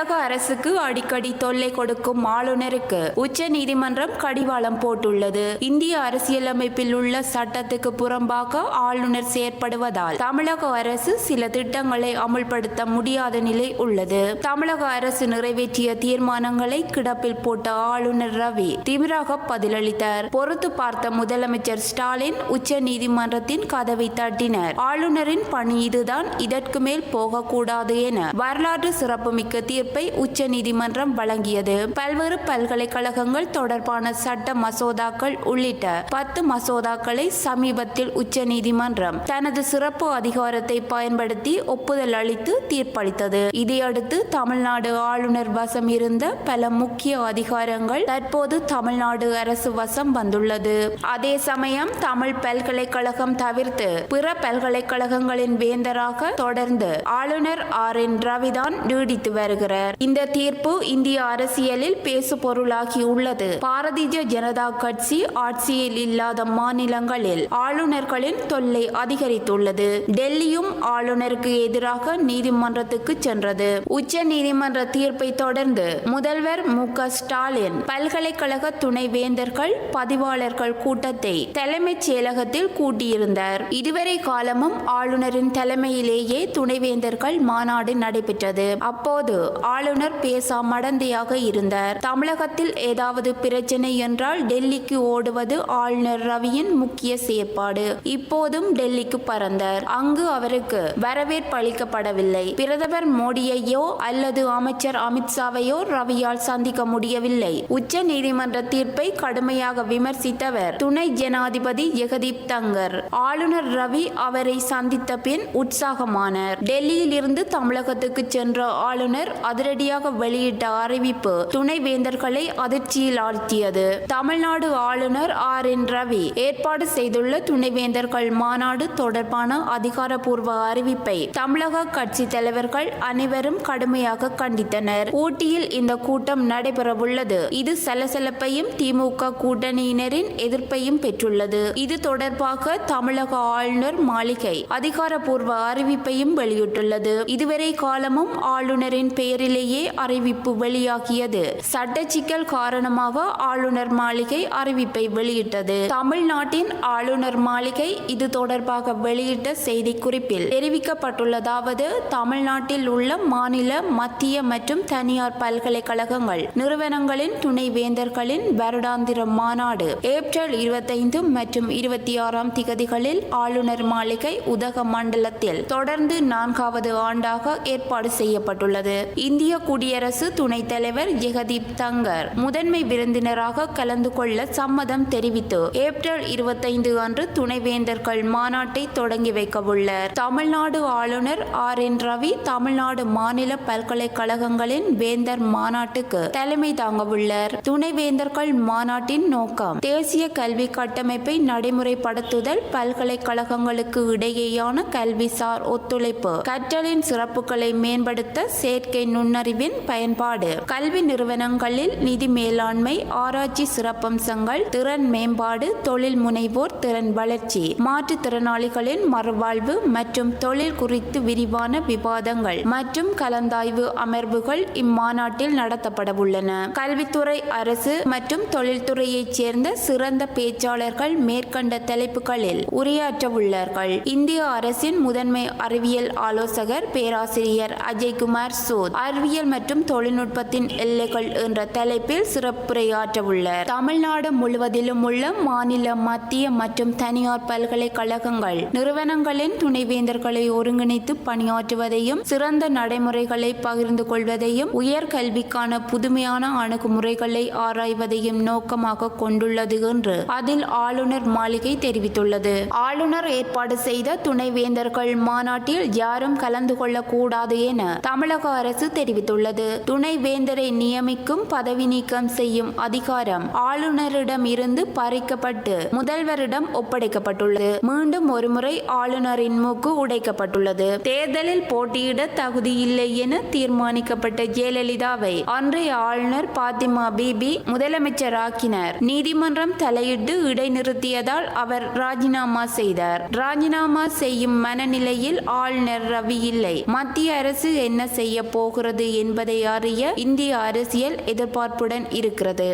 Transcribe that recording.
தமிழக அரசுக்கு அடிக்கடி தொல்லை கொடுக்கும் ஆளுநருக்கு உச்ச நீதிமன்றம் கடிவாளம் போட்டுள்ளது. இந்திய அரசியலமைப்பில் உள்ள சட்டத்துக்கு புறம்பாக ஆளுநர் செயற்படுவதால் தமிழக அரசு சில திட்டங்களை அமுல்படுத்த முடியாத நிலை உள்ளது. தமிழக அரசு நிறைவேற்றிய தீர்மானங்களை கிடப்பில் போட்ட ஆளுநர் ரவி திமிராக பதிலளித்தார். பொறுத்து பார்த்த முதலமைச்சர் ஸ்டாலின் உச்ச நீதிமன்றத்தின் கதவை தட்டினர். ஆளுநரின் பணி இதுதான் இதற்கு மேல் போகக்கூடாது என வரலாற்று சிறப்புமிக்க தீர்ப்பு தீர்ப்பை நீதிமன்றம் வழங்கியது. பல்வேறு பல்கலைக்கழகங்கள் தொடர்பான சட்ட மசோதாக்கள் உள்ளிட்ட பத்து மசோதாக்களை சமீபத்தில் உச்ச நீதிமன்றம் தனது சிறப்பு அதிகாரத்தை பயன்படுத்தி ஒப்புதல் அளித்து தீர்ப்பளித்தது. இதையடுத்து தமிழ்நாடு ஆளுநர் வசம் இருந்த பல முக்கிய அதிகாரங்கள் தற்போது தமிழ்நாடு அரசு வசம் வந்துள்ளது. அதே சமயம் தமிழ் பல்கலைக்கழகம் தவிர்த்து பிற பல்கலைக்கழகங்களின் வேந்தராக தொடர்ந்து ஆளுநர் ஆர் என் ரவிதான் நீடித்து வருகிறார். இந்த தீர்ப்பு இந்திய அரசியலில் பேசு பொருளாகியுள்ளது பாரதிய ஜனதா கட்சி ஆட்சியில் இல்லாத மாநிலங்களில் ஆளுநர்களின் தொல்லை அதிகரித்துள்ளது. டெல்லியும் ஆளுநருக்கு எதிராக நீதிமன்றத்துக்கு சென்றது. உச்ச நீதிமன்ற தீர்ப்பை தொடர்ந்து முதல்வர் மு க ஸ்டாலின் பல்கலைக்கழக துணைவேந்தர்கள் பதிவாளர்கள் கூட்டத்தை தலைமைச் செயலகத்தில் கூட்டியிருந்தார். இதுவரை காலமும் ஆளுநரின் தலைமையிலேயே துணைவேந்தர்கள் மாநாடு நடைபெற்றது. அப்போது ஆளுநர் பேசா மடந்தையாக இருந்தார். தமிழகத்தில் ஏதாவது பிரச்சனை என்றால் டெல்லிக்கு ஓடுவது ஆளுநர் ரவியின் முக்கிய செயற்பாடு. இப்போதும் டெல்லிக்கு பறந்தார். அங்கு அவருக்கு வரவேற்பு அளிக்கப்படவில்லை. பிரதமர் மோடியையோ அல்லது அமைச்சர் அமித்ஷாவையோ ரவியால் சந்திக்க முடியவில்லை. உச்ச நீதிமன்ற தீர்ப்பை கடுமையாக விமர்சித்தவர் துணை ஜனாதிபதி ஜெகதீப் தங்கர். ஆளுநர் ரவி அவரை சந்தித்த பின் உற்சாகமானார். டெல்லியில் இருந்து தமிழகத்துக்கு சென்ற ஆளுநர் அதிரடியாக வெளியிட்ட அறிவிப்பு துணைவேந்தர்களை அதிர்ச்சியில் ஆழ்த்தியது தமிழ்நாடு ஆளுநர் ஆர். என். ரவி ஏற்பாடு செய்துள்ள துணைவேந்தர்கள் மாநாடு தொடர்பான அதிகாரப்பூர்வ அறிவிப்பை தமிழக கட்சி தலைவர்கள் அனைவரும் கடுமையாக கண்டித்தனர். ஊட்டியில் இந்த கூட்டம் நடைபெறவுள்ளது. இது சலசலப்பையும் திமுக கூட்டணியினரின் எதிர்ப்பையும் பெற்றுள்ளது. இது தொடர்பாக தமிழக ஆளுநர் மாளிகை அதிகாரப்பூர்வ அறிவிப்பையும் வெளியிட்டுள்ளது. இதுவரை காலமும் ஆளுநரின் பெயர் பேரிலேயே அறிவிப்பு வெளியாகியது. சட்ட சிக்கல் காரணமாக ஆளுநர் மாளிகை அறிவிப்பை வெளியிட்டது. தமிழ்நாட்டின் ஆளுநர் மாளிகை இது தொடர்பாக வெளியிட்ட செய்தி குறிப்பில் தெரிவிக்கப்பட்டுள்ளதாவது தமிழ்நாட்டில் உள்ள மாநில மத்திய மற்றும் தனியார் பல்கலைக்கழகங்கள் நிறுவனங்களின் துணைவேந்தர்களின் வருடாந்திர மாநாடு ஏப்ரல் இருபத்தைந்து மற்றும் இருபத்தி ஆறாம் திகதிகளில் ஆளுநர் மாளிகை உதக மண்டலத்தில் தொடர்ந்து நான்காவது ஆண்டாக ஏற்பாடு செய்யப்பட்டுள்ளது. இந்திய குடியரசு துணைத் தலைவர் ஜெகதீப் தங்கர் முதன்மை விருந்தினராக கலந்து கொள்ள சம்மதம் தெரிவித்து ஏப்ரல் இருபத்தைந்து அன்று துணைவேந்தர்கள் மாநாட்டை தொடங்கி வைக்கவுள்ளார். தமிழ்நாடு ஆளுநர் ஆர். என். ரவி தமிழ்நாடு மாநில பல்கலைக்கழகங்களின் வேந்தர் மாநாட்டுக்கு தலைமை தாங்கவுள்ளார். துணைவேந்தர்கள் மாநாட்டின் நோக்கம் தேசிய கல்வி கட்டமைப்பை நடைமுறைப்படுத்துதல் பல்கலைக்கழகங்களுக்கு இடையேயான கல்விசார் ஒத்துழைப்பு கற்றலின் சிறப்புகளை மேம்படுத்த செயற்கை நுண்ணறிவின் பயன்பாடு. கல்வி நிறுவனங்களில் நிதி மேலாண்மை ஆராய்ச்சி சிறப்பம்சங்கள் திறன் மேம்பாடு தொழில் முனைவோர் திறன் வளர்ச்சி மாற்றுத்திறனாளிகளின் மறுவாழ்வு மற்றும் தொழில் குறித்து விரிவான விவாதங்கள் மற்றும் கலந்தாய்வு அமர்வுகள் இம்மாநாட்டில் நடத்தப்படவுள்ளன கல்வித்துறை அரசு மற்றும் தொழில்துறையைச் சேர்ந்த சிறந்த பேச்சாளர்கள் மேற்கண்ட தலைப்புகளில் உரையாற்றவுள்ளார்கள் இந்திய அரசின் முதன்மை அறிவியல் ஆலோசகர் பேராசிரியர் அஜய்குமார் சோத் அறிவியல் மற்றும் தொழில்நுட்பத்தின் எல்லைகள் என்ற தலைப்பில் சிறப்புரையாற்றவுள்ளார். தமிழ்நாடு முழுவதிலும் உள்ள மாநில மத்திய மற்றும் தனியார் பல்கலைக்கழகங்கள் நிறுவனங்களின் துணைவேந்தர்களை ஒருங்கிணைத்து பணியாற்றுவதையும் சிறந்த நடைமுறைகளை பகிர்ந்து கொள்வதையும் உயர்கல்விக்கான புதுமையான அணுகுமுறைகளை ஆராய்வதையும் நோக்கமாக கொண்டுள்ளது என்று அதில் ஆளுநர் மாளிகை தெரிவித்துள்ளது. ஆளுநர் ஏற்பாடு செய்த துணைவேந்தர்கள் மாநாட்டில் யாரும் கலந்து கொள்ளக்கூடாது என தமிழக அரசு தெரிவித்துள்ளது. துணை வேந்தரை நியமிக்கும் பதவி நீக்கம் செய்யும் அதிகாரம் ஆளுநரிடம் இருந்து பறிக்கப்பட்டு முதல்வரிடம் ஒப்படைக்கப்பட்டுள்ளது. மீண்டும் ஒருமுறை ஆளுநரின் மூக்கு உடைக்கப்பட்டுள்ளது. தேர்தலில் போட்டியிட தகுதியில்லை என தீர்மானிக்கப்பட்ட ஜெயலலிதாவை அன்றைய ஆளுநர் பாத்திமா பிபி முதலமைச்சராக்கினர். நீதிமன்றம் தலையிட்டு இடைநிறுத்தியதால் அவர் ராஜினாமா செய்தார். ராஜினாமா செய்யும் மனநிலையில் ஆளுநர் ரவி இல்லை. மத்திய அரசு என்ன செய்ய போகிறது? போகிறது என்பதை அறிய இந்திய அரசியல் எதிர்பார்ப்புடன் இருக்கிறது.